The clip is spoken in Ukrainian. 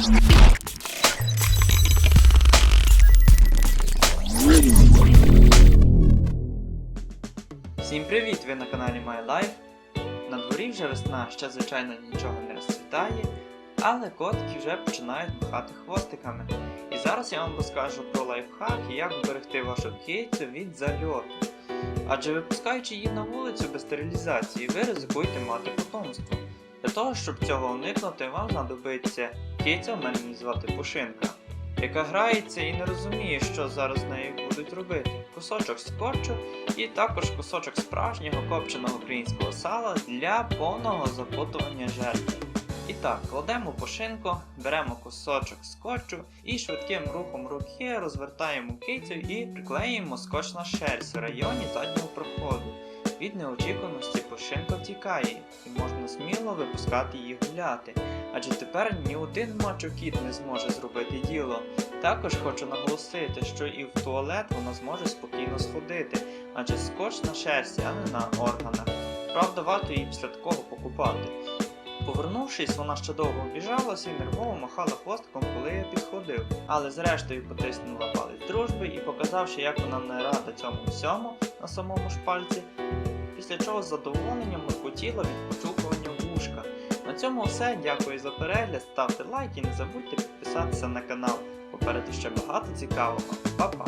Всім привіт! Ви на каналі My Life. На дворі вже весна, ще звичайно нічого не розцвітає, але котики вже починають махати хвостиками. І зараз я вам розкажу про лайфхак, і як вберегти вашу кицю від зальоту. Адже випускаючи її на вулицю без стерилізації, ви ризикуєте мати потомство. Для того, щоб цього уникнути, вам знадобиться киця, в мене звати Пушинка, яка грається і не розуміє, що зараз з нею будуть робити. Кусочок скотчу і також кусочок справжнього копченого українського сала для повного запутування жертви. І так, кладемо пошинку, беремо кусочок скотчу і швидким рухом руки розвертаємо кицю і приклеїмо скотч на шерсть в районі заднього проходу. Від неочікуваності пошинка втікає і можна сміло випускати її гуляти, адже тепер ні один мачо-кіт не зможе зробити діло. Також хочу наголосити, що і в туалет вона зможе спокійно сходити, адже скотч на шерсті, а не на органах. Правда, варто її після такого покупати. Повернувшись, вона ще довго обіжалася і нервово махала хвостком, коли я підходив, але зрештою потиснула палець дружби і показавши, як вона не рада цьому всьому на самому ж пальці, після чого з задоволенням моркотіла від почухування вушка. На цьому все. Дякую за перегляд, ставте лайк і не забудьте підписатися на канал. Попереду ще багато цікавого. Па-па!